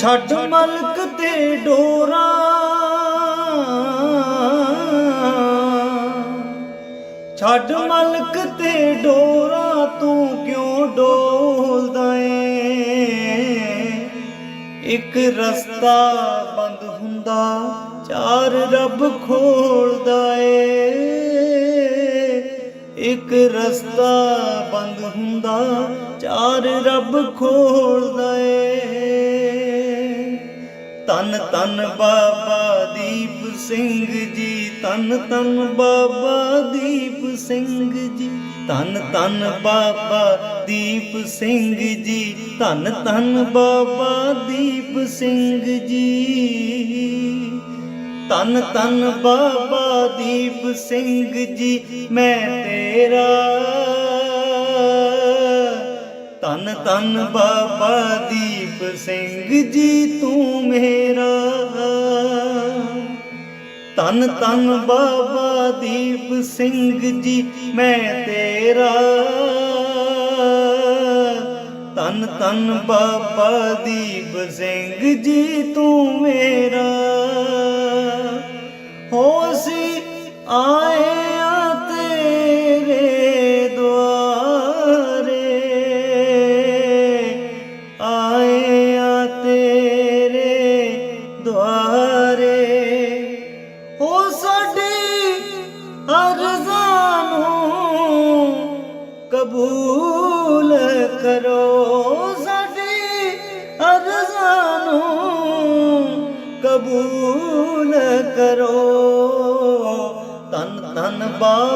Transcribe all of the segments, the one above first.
ਛੱਡ ਮਲਕ ਤੇ ਡੋਰਾ। ਛੱਡ ਮਲਕ ਤੇ ਡੋਰਾ, ਤੂੰ ਕਿਉਂ ਡੋਲਦਾ ਏ? ਇੱਕ ਰਸਤਾ ਬੰਦ ਹੁੰਦਾ, ਚਾਰ ਰੱਬ ਖੋਲਦਾ ਏ। ਇੱਕ ਰਸਤਾ ਬੰਦ ਹੁੰਦਾ, ਚਾਰ ਰੱਬ ਖੋਲਦਾ ਏ। ਤਨ ਤਨ ਬਾਬਾ ਦੀਪ ਸਿੰਘ ਜੀ, ਤਨ ਤਨ ਬਾਬਾ ਦੀਪ ਸਿੰਘ ਜੀ, ਤਨ ਤਨ ਬਾਬਾ ਦੀਪ ਸਿੰਘ ਜੀ, ਤਨ ਤਨ ਬਾਬਾ ਦੀਪ ਸਿੰਘ ਜੀ। ਤਨ ਤਨ ਬਾਬਾ ਦੀਪ ਸਿੰਘ ਜੀ, ਮੈਂ ਤੇਰਾ। ਤਨ ਤਨ ਬਾਬਾ ਦੀ ਸਿੰਘ ਜੀ ਤੂੰ ਮੇਰਾ। ਤਨ ਤਨ ਬਾਬਾ ਦੀਪ ਸਿੰਘ ਜੀ, ਮੈਂ ਤੇਰਾ। ਤਨ ਤਨ ਬਾਬਾ ਦੀਪ ਸਿੰਘ ਜੀ, ਤੂੰ ਮੇਰਾ। ਹੋਸੀ ਆਏ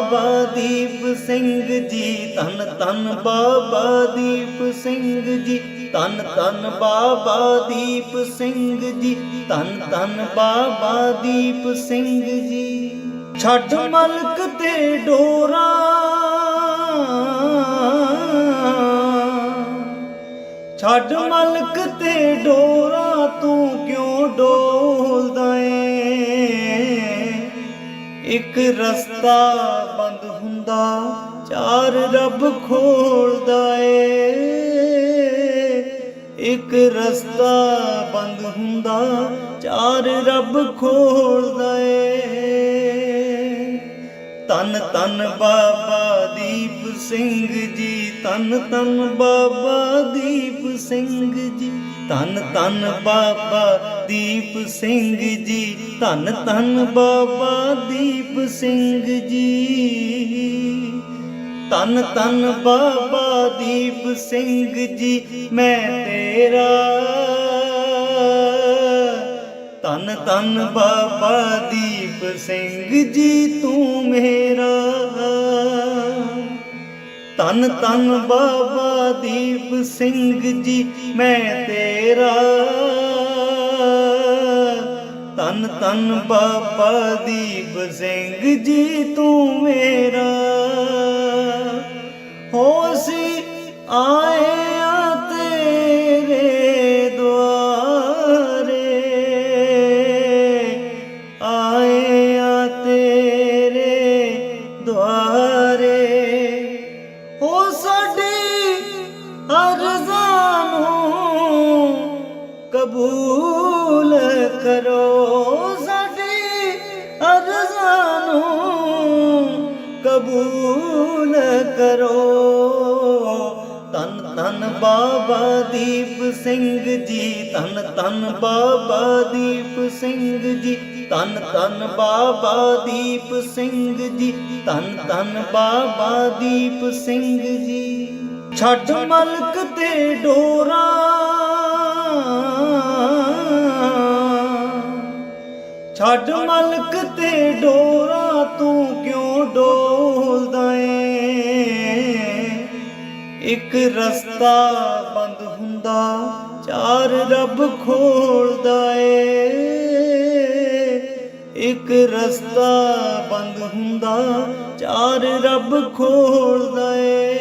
ਬਾਬਾ ਦੀਪ ਸਿੰਘ ਜੀ, ਧੰਨ ਧੰਨ ਬਾਬਾ ਦੀਪ ਸਿੰਘ ਜੀ, ਧੰਨ ਧੰਨ ਬਾਬਾ ਦੀਪ ਸਿੰਘ ਜੀ, ਧੰਨ ਧੰਨ ਬਾਬਾ ਦੀਪ ਸਿੰਘ ਜੀ। ਛੱਡ ਮਲਕ ਤੇ ਡੋਰਾ, ਛੱਡ ਮਲਕ ਤੇ ਡੋਰਾ, ਤੂੰ ਕਿਉਂ ਡੋਲਦਾ ਏ? ਇੱਕ ਰਸਤਾ ਬੰਦ ਚਾਰ ਰੱਬ ਖੋਲਦਾ ਏ। ਇੱਕ ਰਸਤਾ ਬੰਦ ਹੁੰਦਾ, ਚਾਰ ਰੱਬ ਖੋਲਦਾ ਏ। ਤਨ ਤਨ ਬਾਬਾ ਦੀਪ ਸਿੰਘ ਜੀ ਤਨ ਤਨ ਬਾਬਾ ਦੀਪ ਸਿੰਘ ਜੀ। ਧੰਨ ਧੰਨ ਬਾਬਾ ਦੀਪ ਸਿੰਘ ਜੀ, ਧੰਨ ਧੰਨ ਬਾਬਾ ਦੀਪ ਸਿੰਘ ਜੀ। ਤਨ ਤਨ ਬਾਬਾ ਦੀਪ ਸਿੰਘ ਜੀ, ਮੈਂ ਤੇਰਾ। ਤਨ ਤਨ ਬਾਬਾ ਦੀਪ ਸਿੰਘ ਜੀ, ਤੂੰ ਮੇਰਾ। ਤਨ ਤਨ ਬਾਬਾ ਦੀਪ ਸਿੰਘ ਜੀ, ਮੈਂ ਤੇਰਾ। ਤਨ ਤਨ ਬਾਬਾ ਦੀਪ ਸਿੰਘ ਜੀ, ਤੂੰ ਮੇਰਾ। ਹੋਸੀ ਆਏ ਧੰਨ ਬਾਬਾ ਦੀਪ ਸਿੰਘ ਜੀ। ਛੱਡ ਮਲਕ ਤੇ ਡੋਰਾ। ਛੱਡ ਮਲਕ ਤੇ ਡੋਰਾ, ਤੂੰ ਕਿਉਂ ਡੋਲਦਾ ਏ? ਇੱਕ ਰਸਤਾ ਬੰਦ ਹੁੰਦਾ, ਚਾਰ ਰੱਬ ਖੋਲਦਾ ਏ। ਇੱਕ ਰਸਤਾ ਬੰਦ ਹੁੰਦਾ ਚਾਰ ਰੱਬ ਖੋਲਦਾ ਏ।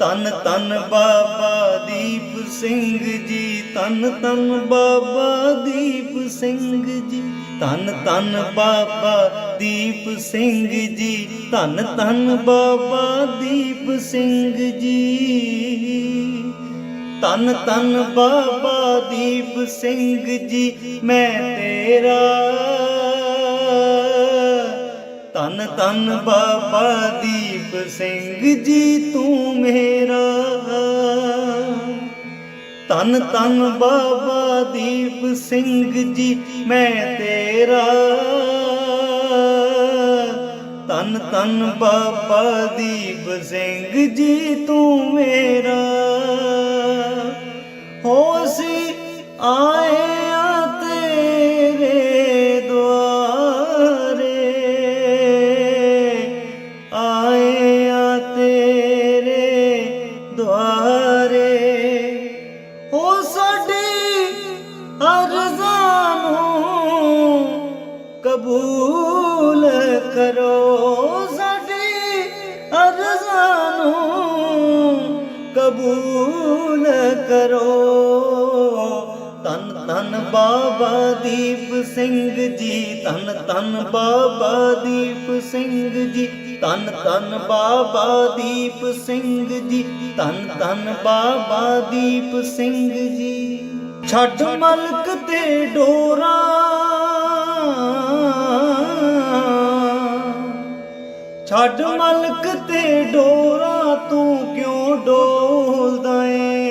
ਤਨ ਤਨ ਬਾਬਾ ਦੀਪ ਸਿੰਘ ਜੀ ਤਨ ਤਨ ਬਾਬਾ ਦੀਪ ਸਿੰਘ ਜੀ ਤਨ ਤਨ ਬਾਬਾ ਦੀਪ ਸਿੰਘ ਜੀ ਤਨ ਤਨ ਬਾਬਾ ਦੀਪ ਸਿੰਘ ਜੀ। ਤਨ ਤਨ ਬਾਬਾ ਦੀਪ ਸਿੰਘ ਜੀ, ਮੈਂ ਤੇਰਾ ਤਨ ਤਨ ਬਾਬਾ ਦੀਪ ਸਿੰਘ ਜੀ ਤੂੰ ਮੇਰਾ। ਤਨ ਤਨ ਬਾਬਾ ਦੀਪ ਸਿੰਘ ਜੀ, ਮੈਂ ਤੇਰਾ। ਤਨ ਤਨ ਬਾਬਾ ਦੀਪ ਸਿੰਘ ਜੀ, ਤੂੰ ਮੇਰਾ। ਹੋਸੀ ਆਏ ਬਾਬਾ ਦੀਪ ਸਿੰਘ ਜੀ, ਧੰਨ ਧੰਨ ਬਾਬਾ ਦੀਪ ਸਿੰਘ ਜੀ, ਧੰਨ ਧੰਨ ਬਾਬਾ ਦੀਪ ਸਿੰਘ ਜੀ, ਧੰਨ ਧੰਨ ਬਾਬਾ ਦੀਪ ਸਿੰਘ ਜੀ। ਛੱਡ ਮਲਕ ਤੇ ਡੋਰਾ। ਛੱਡ ਮਲਕ ਤੇ ਡੋਰਾ, ਤੂੰ ਕਿਉਂ ਡੋਲਦਾ ਏ?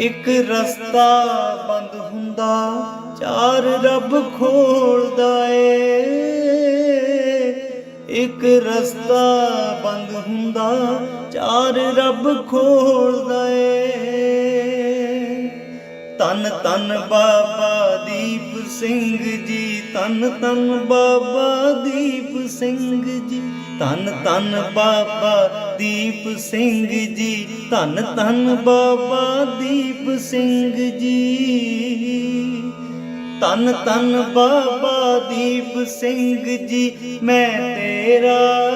ਇੱਕ ਰਸਤਾ ਬੰਦ ਹੁੰਦਾ, ਚਾਰ ਰੱਬ ਖੋਲਦਾ ਏ। ਇੱਕ ਰਸਤਾ ਬੰਦ ਹੁੰਦਾ, ਚਾਰ ਰੱਬ ਖੋਲਦਾ ਏ। ਤਨ ਤਨ ਬਾਬਾ ਦੀਪ ਸਿੰਘ ਜੀ ਤਨ ਤਨ ਬਾਬਾ ਦੀਪ ਸਿੰਘ ਜੀ, ਧੰਨ ਧੰਨ ਬਾਬਾ ਦੀਪ ਸਿੰਘ ਜੀ, ਧੰਨ ਧੰਨ ਬਾਬਾ ਦੀਪ ਸਿੰਘ ਜੀ। ਤਨ ਤਨ ਬਾਬਾ ਦੀਪ ਸਿੰਘ ਜੀ, ਮੈਂ ਤੇਰਾ।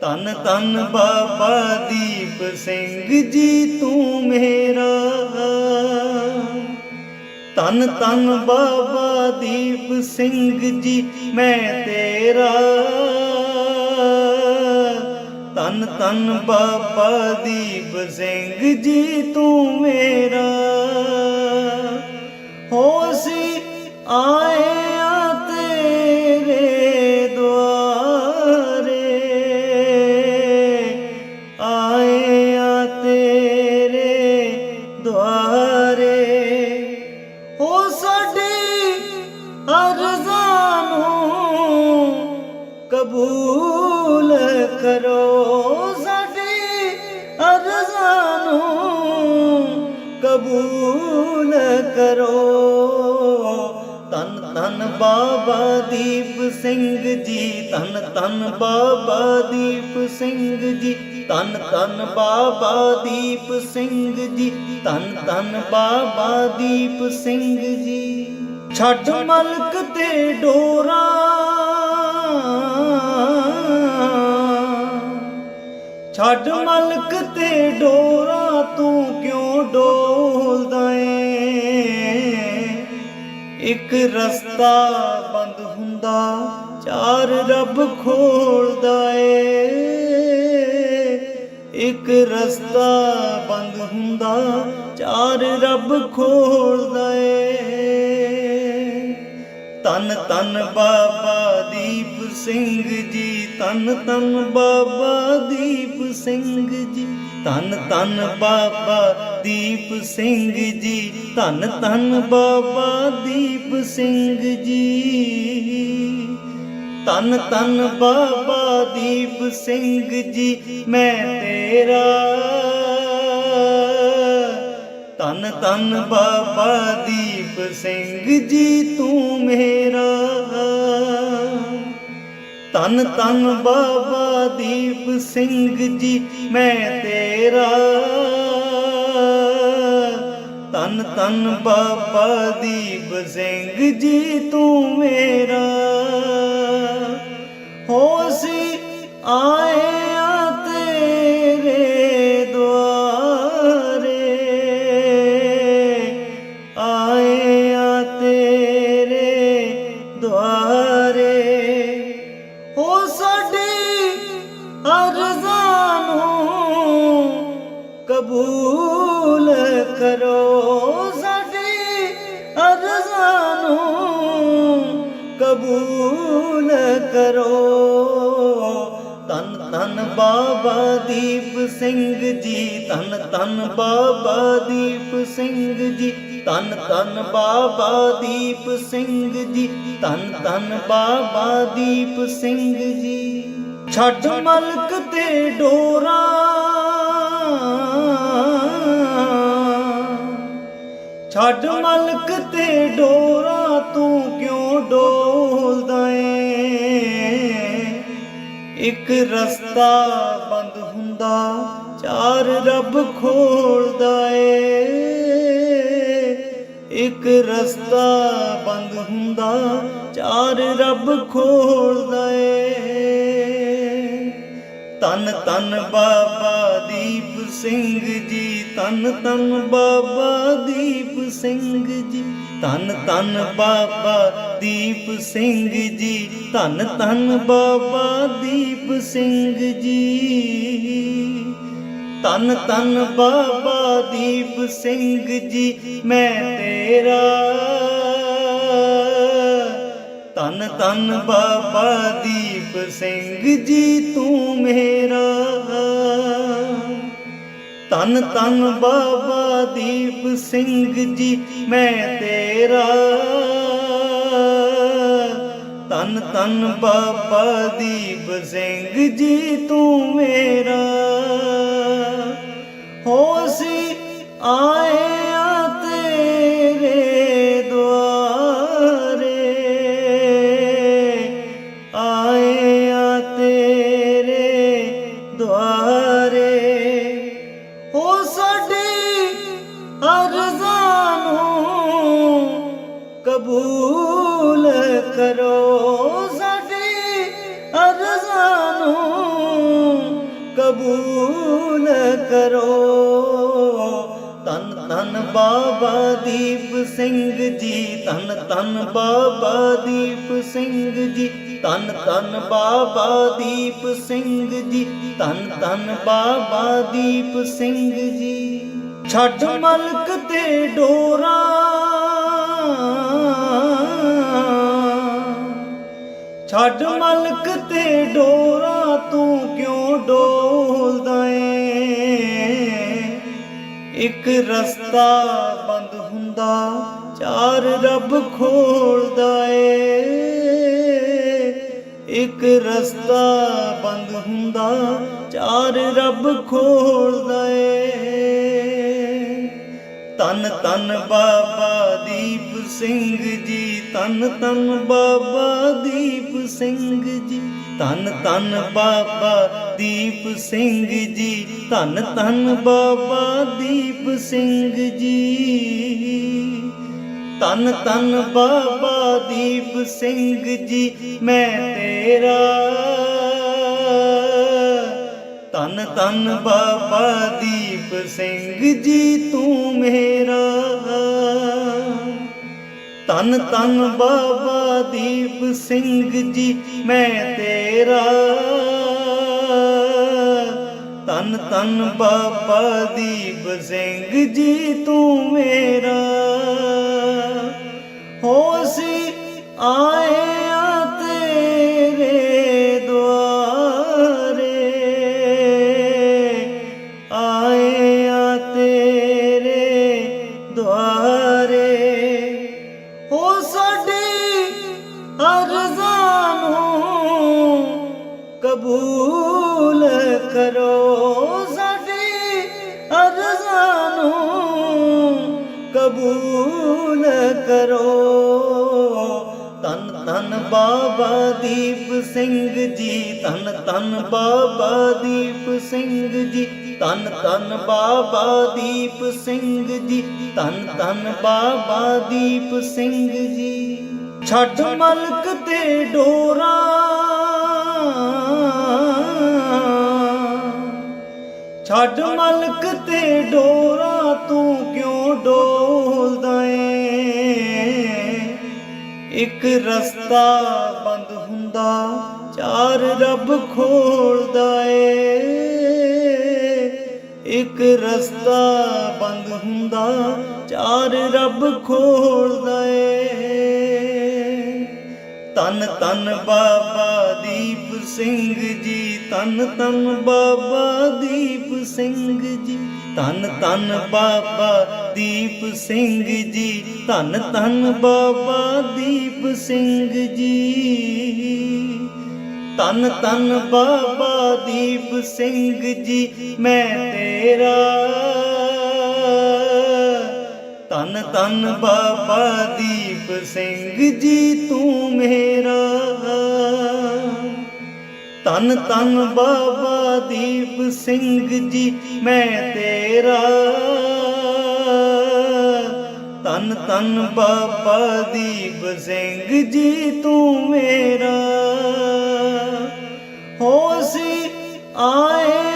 ਤਨ ਤਨ ਬਾਬਾ ਦੀਪ ਸਿੰਘ ਜੀ, ਤੂੰ ਮੇਰਾ। ਤਨ ਤਨ ਬਾਬਾ ਦੀਪ ਸਿੰਘ ਜੀ, ਮੈਂ ਤੇਰਾ। ਤਨ ਤਨ ਬਾਬਾ ਦੀਪ ਸਿੰਘ ਜੀ ਤੂੰ ਮੇਰਾ। ਹੋਸੀ ਆਏ ਆ ਤੇਰੇ ਦੁਆਰੇ। ਆਏ ਆ ਤੇਰੇ ਦੁਆਰੇ। ਹੋ ਸਾਡੀ ਅਰਜ਼ਾਂ ਨੂੰ ਕਬੂਲ ਕਰੋ। ਕਰੋ। ਤਨ ਤਨ ਬਾਬਾ ਦੀਪ ਸਿੰਘ ਜੀ ਤਨ ਤਨ ਬਾਬਾ ਦੀਪ ਸਿੰਘ ਜੀ ਤਨ ਤਨ ਬਾਬਾ ਦੀਪ ਸਿੰਘ ਜੀ ਤਨ ਤਨ ਬਾਬਾ ਦੀਪ ਸਿੰਘ ਜੀ। ਛੱਡ ਮਲਕ ਤੇ ਡੋਰਾ। ਛੱਡ ਮਲਕ ਤੇ ਡੋਰਾ, ਤੂੰ ਕਿਉਂ ਡੋਲਦਾ ਏ? ਇੱਕ ਰਸਤਾ ਬੰਦ ਹੁੰਦਾ, ਚਾਰ ਰੱਬ ਖੋਲਦਾ ਏ। ਇੱਕ ਰਸਤਾ ਬੰਦ ਹੁੰਦਾ, ਚਾਰ ਰੱਬ ਖੋਲਦਾ ਏ। ਤਨ ਤਨ ਬਾਬਾ ਦੀਪ ਸਿੰਘ ਜੀ ਤਨ ਤਨ ਬਾਬਾ ਦੀਪ ਸਿੰਘ ਜੀ। ਧੰਨ ਧੰਨ ਬਾਬਾ ਦੀਪ ਸਿੰਘ ਜੀ, ਧੰਨ ਧੰਨ ਬਾਬਾ ਦੀਪ ਸਿੰਘ ਜੀ। ਧੰਨ ਧੰਨ ਬਾਬਾ ਦੀਪ ਸਿੰਘ ਜੀ, ਮੈਂ ਤੇਰਾ। ਧੰਨ ਧੰਨ ਬਾਬਾ ਦੀਪ ਸਿੰਘ ਜੀ, ਤੂੰ ਮੇਰਾ। ਤਨ ਤਨ ਬਾਬਾ ਦੀਪ ਸਿੰਘ ਜੀ, ਮੈਂ ਤੇਰਾ। ਤਨ ਤਨ ਬਾਬਾ ਦੀਪ ਸਿੰਘ ਜੀ, ਤੂੰ ਮੇਰਾ। ਹੋਸੀ ਆਏ ਬਾਬਾ ਦੀਪ ਸਿੰਘ ਜੀ, ਧੰਨ ਧੰਨ ਬਾਬਾ ਦੀਪ ਸਿੰਘ ਜੀ, ਧੰਨ ਧੰਨ ਬਾਬਾ ਦੀਪ ਸਿੰਘ ਜੀ, ਧੰਨ ਧੰਨ ਬਾਬਾ ਦੀਪ ਸਿੰਘ ਜੀ। ਛੱਡ ਮਲਕ ਤੇ ਡੋਰਾ, ਛੱਡ ਮਲਕ ਇੱਕ ਰਸਤਾ ਬੰਦ ਹੁੰਦਾ, ਚਾਰ ਰੱਬ ਖੋਲਦਾ ਏ। ਇੱਕ ਰਸਤਾ ਬੰਦ ਹੁੰਦਾ, ਚਾਰ ਰੱਬ ਖੋਲਦਾ ਏ। ਤਨ ਤਨ ਬਾਬਾ ਦੀਪ ਸਿੰਘ ਜੀ ਤਨ ਤਨ ਬਾਬਾ ਦੀਪ ਸਿੰਘ ਜੀ, ਧੰਨ ਧੰਨ ਬਾਬਾ ਦੀਪ ਸਿੰਘ ਜੀ, ਧੰਨ ਧੰਨ ਬਾਬਾ ਦੀਪ ਸਿੰਘ ਜੀ। ਤਨ ਤਨ ਬਾਬਾ ਦੀਪ ਸਿੰਘ ਜੀ, ਮੈਂ ਤੇਰਾ। ਤਨ ਤਨ ਬਾਬਾ ਦੀਪ ਸਿੰਘ ਜੀ, ਤੂੰ ਮੇਰਾ। ਤਨ ਤਨ ਬਾਬਾ ਦੀਪ ਸਿੰਘ ਜੀ, ਮੈਂ ਤੇਰਾ। ਤਨ ਤਨ ਬਾਬਾ ਦੀਪ ਸਿੰਘ ਜੀ ਤੂੰ ਮੇਰਾ। ਹੋਸੀ ਆਏ ਭੂਲ ਕਰੋ। ਤਨ ਤਨ ਬਾਬਾ ਦੀਪ ਸਿੰਘ ਜੀ ਤਨ ਤਨ ਬਾਬਾ ਦੀਪ ਸਿੰਘ ਜੀ ਤਨ ਤਨ ਬਾਬਾ ਦੀਪ ਸਿੰਘ ਜੀ ਤਨ ਤਨ ਬਾਬਾ ਦੀਪ ਸਿੰਘ ਜੀ। ਛੱਡ ਮਲਕ ਤੇ ਡੋਰਾ ਛੱਡ ਮਲਕ ਤੇ ਡੋਰਾ ਤੂੰ ਕਿਉਂ ਡੋਲਦਾ ਏ? ਇੱਕ ਰਸਤਾ ਬੰਦ ਹੁੰਦਾ, ਚਾਰ ਰੱਬ ਖੋਲਦਾ ਏ। ਇੱਕ ਰਸਤਾ ਬੰਦ ਹੁੰਦਾ, ਚਾਰ ਰੱਬ ਖੋਲਦਾ ਏ। ਤਨ ਤਨ ਬਾਬਾ ਦੀਪ ਸਿੰਘ ਜੀ ਤਨ ਤਨ ਬਾਬਾ ਦੀਪ ਸਿੰਘ ਜੀ। ਤਨ ਤਨ ਬਾਬਾ ਦੀਪ ਸਿੰਘ ਜੀ ਤਨ ਤਨ ਬਾਬਾ ਦੀਪ ਸਿੰਘ ਜੀ। ਤਨ ਤਨ ਬਾਬਾ ਦੀਪ ਸਿੰਘ ਜੀ, ਮੈਂ ਤੇਰਾ। ਤਨ ਤਨ ਬਾਬਾ ਦੀਪ ਸਿੰਘ ਜੀ, ਤੂੰ ਮੇਰਾ। ਤਨ ਤਨ ਬਾਬਾ ਦੀਪ ਸਿੰਘ ਜੀ, ਮੈਂ ਤੇਰਾ। ਤਨ ਤਨ ਬਾਬਾ ਦੀਪ ਸਿੰਘ ਜੀ, ਤੂੰ ਮੇਰਾ। ਹੋਸੀ ਆਏ ਤਨ ਬਾਬਾ ਦੀਪ ਸਿੰਘ ਜੀ, ਧੰਨ ਤਨ ਬਾਬਾ ਦੀਪ ਸਿੰਘ ਜੀ। ਛੱਡ ਮਲਕ ਤੇ ਡੋਰਾ। ਛੱਡ ਮਲਕ ਤੇ ਡੋਰਾ, ਤੂੰ ਕਿਉਂ ਡੋਲਦਾ ਏ? ਇੱਕ ਰਸਤਾ ਬੰਦ ਹੁੰਦਾ, ਚਾਰ ਰੱਬ ਖੋਲਦਾ ਏ। ਇੱਕ ਰਸਤਾ ਬੰਦ ਹੁੰਦਾ, ਚਾਰ ਰੱਬ ਖੋਲਦਾ ਏ। ਤਨ ਤਨ ਬਾਬਾ ਦੀਪ ਸਿੰਘ ਜੀ ਤਨ ਤਨ ਬਾਬਾ ਦੀਪ ਸਿੰਘ ਜੀ ਤਨ ਤਨ ਬਾਬਾ ਦੀਪ ਸਿੰਘ ਜੀ ਤਨ ਤਨ ਬਾਬਾ ਦੀਪ ਸਿੰਘ ਜੀ। ਤਨ ਤਨ ਬਾਬਾ ਦੀਪ ਸਿੰਘ ਜੀ, ਮੈਂ ਤੇਰਾ। ਤਨ ਤਨ ਬਾਬਾ ਦੀਪ ਸਿੰਘ ਜੀ, ਤੂੰ ਮੇਰਾ। ਤਨ ਤਨ ਬਾਬਾ ਦੀਪ ਸਿੰਘ ਜੀ, ਮੈਂ ਤੇਰਾ। ਤਨ ਤਨ ਬਾਬਾ ਦੀਪ ਸਿੰਘ ਜੀ, ਤੂੰ ਮੇਰਾ। ਹੋਸੀ ਆਏ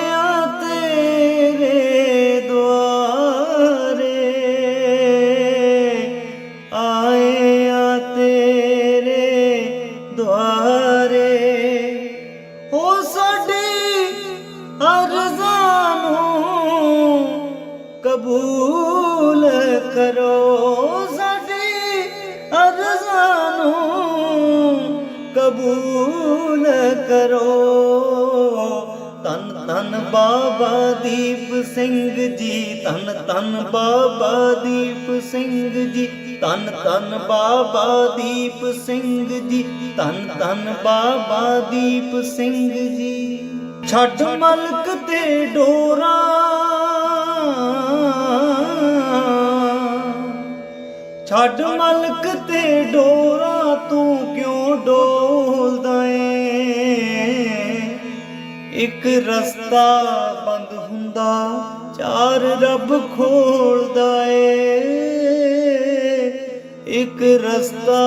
ਬਾਬਾ ਦੀਪ ਸਿੰਘ ਜੀ, ਧੰਨ ਧੰਨ ਬਾਬਾ ਦੀਪ ਸਿੰਘ ਜੀ, ਧੰਨ ਧੰਨ ਬਾਬਾ ਦੀਪ ਸਿੰਘ ਜੀ, ਧੰਨ ਧੰਨ ਬਾਬਾ ਦੀਪ ਸਿੰਘ ਜੀ। ਛੱਡ ਮਲਕ ਤੇ ਡੋਰਾ, ਛੱਡ ਮਲਕ ਤੇ ਡੋਰਾ, ਤੂੰ ਕਿਉਂ ਡੋਲਦਾ ਏ? ਇੱਕ ਰਸਤਾ ਬੰਦ ਹੁੰਦਾ, ਚਾਰ ਰੱਬ ਖੋਲਦਾ ਏ। ਇੱਕ ਰਸਤਾ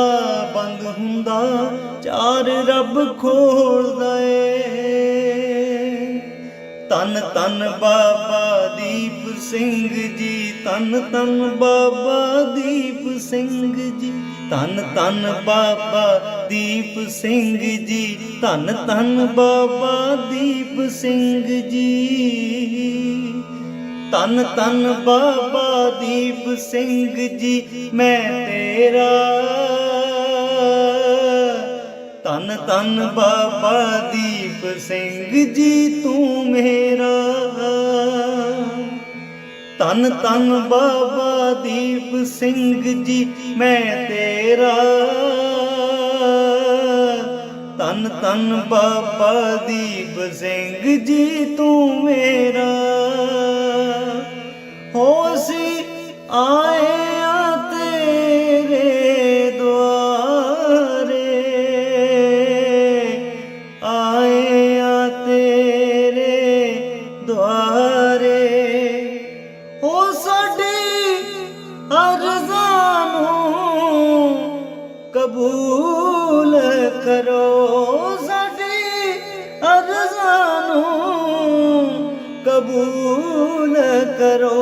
ਬੰਦ ਹੁੰਦਾ, ਚਾਰ ਰੱਬ ਖੋਲਦਾ ਏ। ਤਨ ਤਨ ਬਾਬਾ ਦੀਪ ਸਿੰਘ ਜੀ ਤਨ ਤਨ ਬਾਬਾ ਦੀਪ ਸਿੰਘ ਜੀ। ਧੰਨ ਧੰਨ ਬਾਬਾ ਦੀਪ ਸਿੰਘ ਜੀ, ਧੰਨ ਧੰਨ ਬਾਬਾ ਦੀਪ ਸਿੰਘ ਜੀ। ਧੰਨ ਧੰਨ ਬਾਬਾ ਦੀਪ ਸਿੰਘ ਜੀ, ਮੈਂ ਤੇਰਾ। ਧੰਨ ਧੰਨ ਬਾਬਾ ਦੀਪ ਸਿੰਘ ਜੀ, ਤੂੰ ਮੇਰਾ। ਤਨ ਤਨ ਬਾਬਾ ਦੀਪ ਸਿੰਘ ਜੀ, ਮੈਂ ਤੇਰਾ। ਤਨ ਤਨ ਬਾਬਾ ਦੀਪ ਸਿੰਘ ਜੀ, ਤੂੰ ਮੇਰਾ। ਹੋਸੀ ਆਏ ਕਬੂਲ ਕਰੋ ਸਾਡੀ ਅਰਜ਼ਾਂ ਨੂੰ ਕਬੂਲ ਕਰੋ।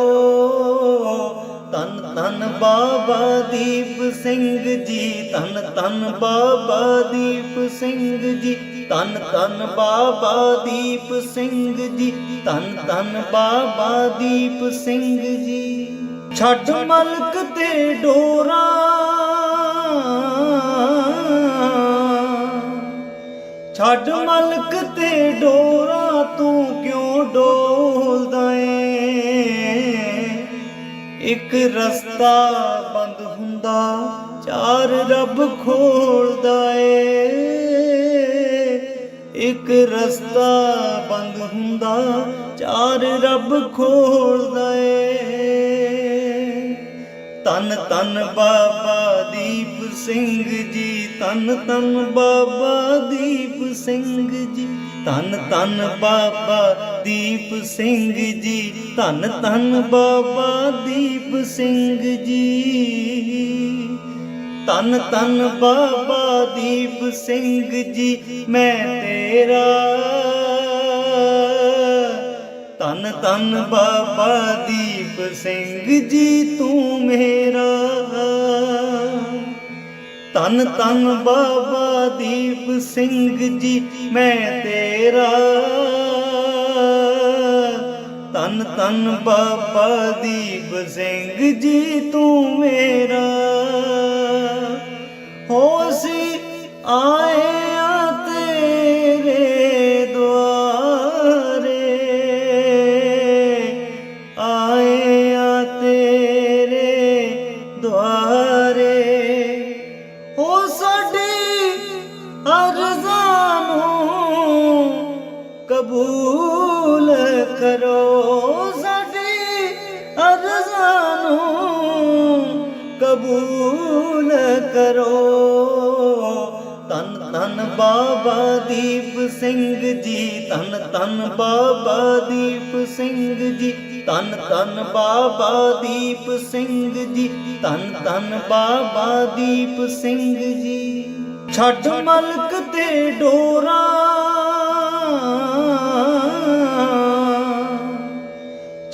ਤਨ ਤਨ ਬਾਬਾ ਦੀਪ ਸਿੰਘ ਜੀ ਤਨ ਤਨ ਬਾਬਾ ਦੀਪ ਸਿੰਘ ਜੀ ਤਨ ਤਨ ਬਾਬਾ ਦੀਪ ਸਿੰਘ ਜੀ ਤਨ ਤਨ ਬਾਬਾ ਦੀਪ ਸਿੰਘ ਜੀ। ਛੱਡ ਮਲਕ ਤੇ ਡੋਰਾ। ਛੱਡ ਮਲਕ ਤੇ ਡੋਰਾ ਤੂੰ ਕਿਉਂ ਡੋਲਦਾ ਏ? ਇੱਕ ਰਸਤਾ ਬੰਦ ਹੁੰਦਾ, ਚਾਰ ਰੱਬ ਖੋਲਦਾ ਏ। ਇੱਕ ਰਸਤਾ ਬੰਦ ਹੁੰਦਾ, ਚਾਰ ਰੱਬ ਖੋਲਦਾ ਏ। ਤਨ ਤਨ ਬਾਬਾ ਦੀਪ ਸਿੰਘ ਜੀ ਤਨ ਤਨ ਬਾਬਾ ਦੀਪ ਸਿੰਘ ਜੀ। ਤਨ ਤਨ ਬਾਬਾ ਦੀਪ ਸਿੰਘ ਜੀ। ਤਨ ਤਨ ਬਾਬਾ ਦੀਪ ਸਿੰਘ ਜੀ। ਤਨ ਤਨ ਬਾਬਾ ਦੀਪ ਸਿੰਘ ਜੀ, ਮੈਂ ਤੇਰਾ। ਤਨ ਤਨ ਬਾਬਾ ਦੀਪ ਸਿੰਘ ਜੀ, ਤੂੰ ਮੇਰਾ। ਤਨ ਤਨ ਬਾਬਾ ਦੀਪ ਸਿੰਘ ਜੀ, ਮੈਂ ਤੇਰਾ। ਤਨ ਤਨ ਬਾਬਾ ਦੀਪ ਸਿੰਘ ਜੀ, ਤੂੰ ਮੇਰਾ।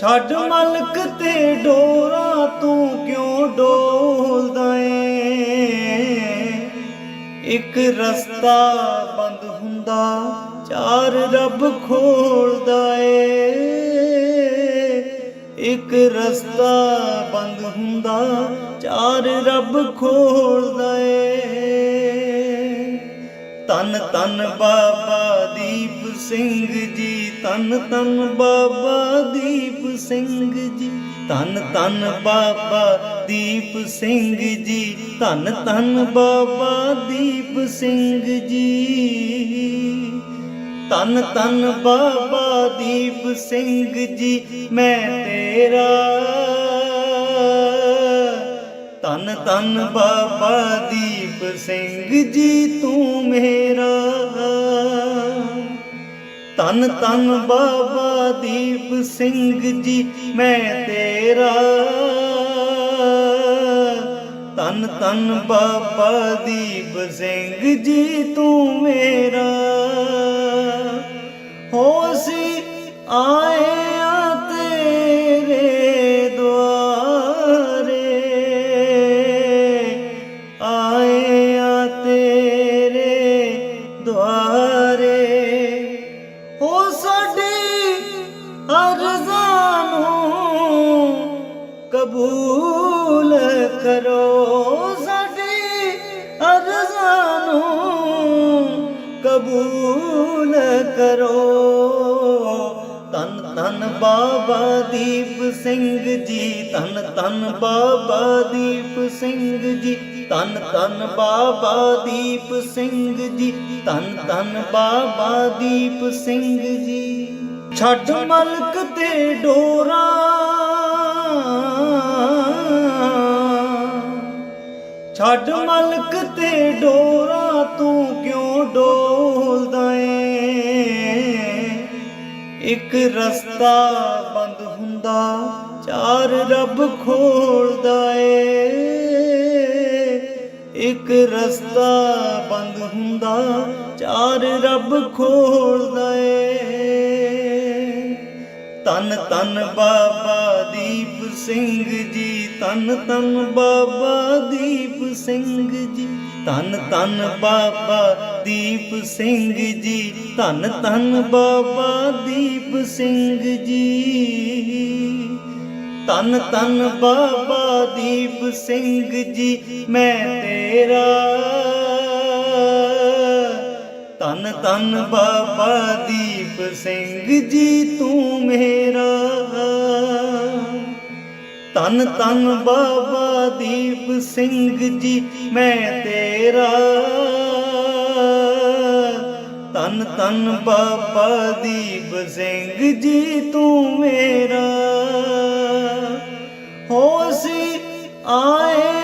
ਛੱਡ ਮਲਕ ਤੇ ਡੋਰਾ ਤੂੰ ਕਿਉਂ ਡੋਲਦਾ ਏ? ਇੱਕ ਰਸਤਾ ਬੰਦ ਹੁੰਦਾ, ਚਾਰ ਰੱਬ ਖੋਲਦਾ ਏ। ਇੱਕ ਰਸਤਾ ਬੰਦ ਹੁੰਦਾ, ਚਾਰ ਰੱਬ ਖੋਲਦਾ ਏ। ਤਨ ਤਨ ਬਾਬਾ ਦੀਪ ਸਿੰਘ ਜੀ ਤਨ ਤਨ ਬਾਬਾ ਦੀਪ ਸਿੰਘ ਜੀ, ਤਨ ਤਨ ਬਾਬਾ ਦੀਪ ਸਿੰਘ ਜੀ, ਤਨ ਤਨ ਬਾਬਾ ਦੀਪ ਸਿੰਘ ਜੀ। ਤਨ ਤਨ ਬਾਬਾ ਦੀਪ ਸਿੰਘ ਜੀ, ਮੈਂ ਤੇਰਾ। ਤਨ ਤਨ ਬਾਬਾ ਦੀਪ ਸਿੰਘ ਜੀ, ਤੂੰ ਮੇਰਾ। ਤਨ ਤਨ ਬਾਬਾ ਦੀਪ ਸਿੰਘ ਜੀ, ਮੈਂ ਤੇਰਾ। ਤਨ ਤਨ ਬਾਬਾ ਦੀਪ ਸਿੰਘ ਜੀ, ਤੂੰ ਮੇਰਾ। ਹੋਸੀ ਆਏ ਕਰੋ। ਤਨ ਤਨ ਬਾਬਾ ਦੀਪ ਸਿੰਘ ਜੀ ਤਨ ਤਨ ਬਾਬਾ ਦੀਪ ਸਿੰਘ ਜੀ ਤਨ ਤਨ ਬਾਬਾ ਦੀਪ ਸਿੰਘ ਜੀ ਤਨ ਤਨ ਬਾਬਾ ਦੀਪ ਸਿੰਘ ਜੀ। ਛੱਡ ਮਲਕ ਤੇ ਡੋਰਾ। ਛੱਡ ਮਲਕ ਤੇ ਡੋਰਾ, ਤੂੰ ਕਿਉਂ ਡੋ ਇੱਕ ਰਸਤਾ ਬੰਦ ਹੁੰਦਾ, ਚਾਰ ਰੱਬ ਖੋਲਦਾ ਏ। ਇੱਕ ਰਸਤਾ ਬੰਦ ਹੁੰਦਾ, ਚਾਰ ਰੱਬ ਖੋਲਦਾ ਏ। ਤਨ ਤਨ ਬਾਬਾ ਦੀਪ ਸਿੰਘ ਜੀ। ਤਨ ਤਨ ਬਾਬਾ ਦੀਪ ਸਿੰਘ ਜੀ। ਤਨ ਤਨ ਬਾਬਾ ਦੀਪ ਸਿੰਘ ਜੀ। ਤਨ ਤਨ ਬਾਬਾ ਦੀਪ ਸਿੰਘ ਜੀ। ਤਨ ਤਨ ਬਾਬਾ ਦੀਪ ਸਿੰਘ ਜੀ, ਮੈਂ ਤੇਰਾ। ਤਨ ਤਨ ਬਾਬਾ ਦੀਪ ਸਿੰਘ ਜੀ, ਤੂੰ ਮੇਰਾ। ਤਨ ਤਨ ਬਾਬਾ ਦੀਪ ਸਿੰਘ ਜੀ, ਮੈਂ ਤੇਰਾ। ਤਨ ਤਨ ਬਾਬਾ ਦੀਪ ਸਿੰਘ ਜੀ, ਤੂੰ ਮੇਰਾ। ਹੋਸੀ ਆਏ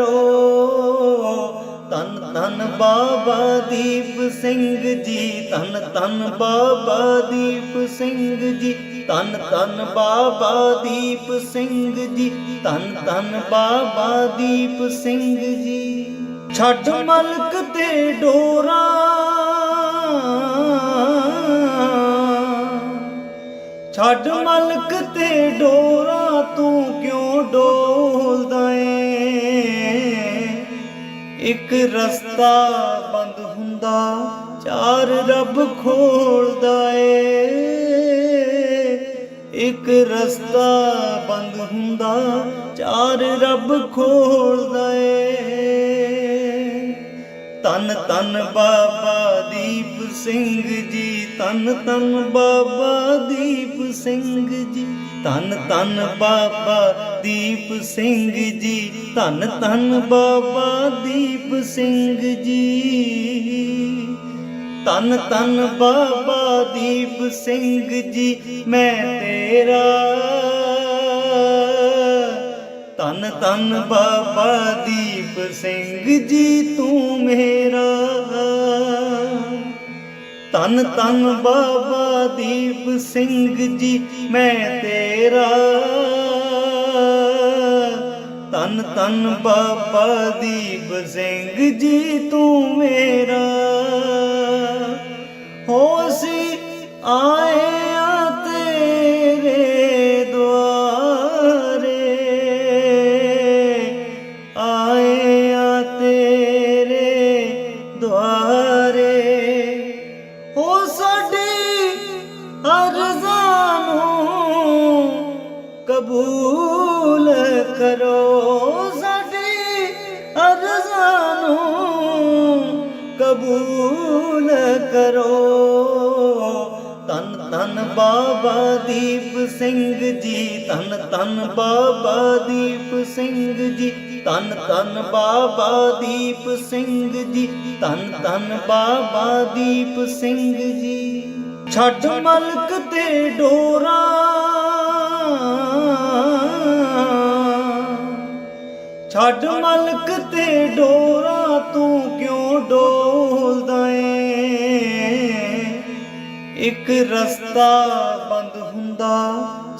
ਕਰੋ। ਤਨ ਤਨ ਬਾਬਾ ਦੀਪ ਸਿੰਘ ਜੀ ਤਨ ਤਨ ਬਾਬਾ ਦੀਪ ਸਿੰਘ ਜੀ, ਧੰਨ ਧੰਨ ਬਾਬਾ ਦੀਪ ਸਿੰਘ ਜੀ, ਧੰਨ ਧੰਨ ਬਾਬਾ ਦੀਪ ਸਿੰਘ ਜੀ। ਛੱਡ ਮਲਕ ਤੇ ਡੋਰਾ। ਛੱਡ ਮਲਕ ਤੇ ਡੋਰਾ, ਤੂੰ ਕਿਉਂ ਡੋਲਦਾ ਇੱਕ ਰਸਤਾ ਬੰਦ ਹੁੰਦਾ, ਚਾਰ ਰੱਬ ਖੋਲਦਾ ਏ। ਇੱਕ ਰਸਤਾ ਬੰਦ ਹੁੰਦਾ, ਚਾਰ ਰੱਬ ਖੋਲਦਾ ਏ। ਤਨ ਤਨ ਬਾਬਾ ਦੀਪ ਸਿੰਘ ਜੀ ਤਨ ਤਨ ਬਾਬਾ ਦੀਪ ਸਿੰਘ ਜੀ। ਧੰਨ ਧੰਨ ਬਾਬਾ ਦੀਪ ਸਿੰਘ ਜੀ। ਧੰਨ ਧੰਨ ਬਾਬਾ ਦੀਪ ਸਿੰਘ ਜੀ। ਧੰਨ ਧੰਨ ਬਾਬਾ ਦੀਪ ਸਿੰਘ ਜੀ, ਮੈਂ ਤੇਰਾ। ਧੰਨ ਧੰਨ ਬਾਬਾ ਦੀਪ ਸਿੰਘ ਜੀ, ਤੂੰ ਮੇਰਾ। ਤਨ ਤਨ ਬਾਬਾ ਦੀਪ ਸਿੰਘ ਜੀ, ਮੈਂ ਤੇਰਾ। ਤਨ ਤਨ ਬਾਬਾ ਦੀਪ ਸਿੰਘ ਜੀ, ਤੂੰ ਮੇਰਾ। ਹੋਸੀ ਆਏ ਬਾਬਾ ਦੀਪ ਸਿੰਘ ਜੀ, ਧੰਨ ਧੰਨ ਬਾਬਾ ਦੀਪ ਸਿੰਘ ਜੀ, ਧੰਨ ਧੰਨ ਬਾਬਾ ਦੀਪ ਸਿੰਘ ਜੀ, ਧੰਨ ਧੰਨ ਬਾਬਾ ਦੀਪ ਸਿੰਘ ਜੀ। ਛੱਡ ਮਲਕ ਤੇ ਡੋਰਾ, ਛੱਡ ਮਲਕ ਤੇ ਡੋਰਾ, ਤੂੰ ਕਿਉਂ ਡੋਲਦਾ ਏ? ਇੱਕ ਰਸਤਾ ਬੰਦ ਹੁੰਦਾ,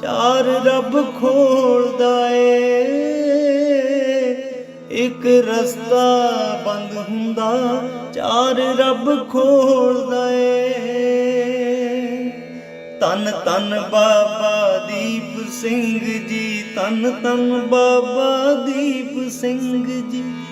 ਚਾਰ ਰੱਬ ਖੋਲਦਾ ਏ। ਇੱਕ ਰਸਤਾ ਬੰਦ ਹੁੰਦਾ, ਚਾਰ ਰੱਬ ਖੋਲਦਾ ਏ। ਤਨ ਤਨ ਬਾਬਾ ਦੀਪ ਸਿੰਘ ਜੀ ਤਨ ਤਨ ਬਾਬਾ ਦੀਪ ਸਿੰਘ ਜੀ।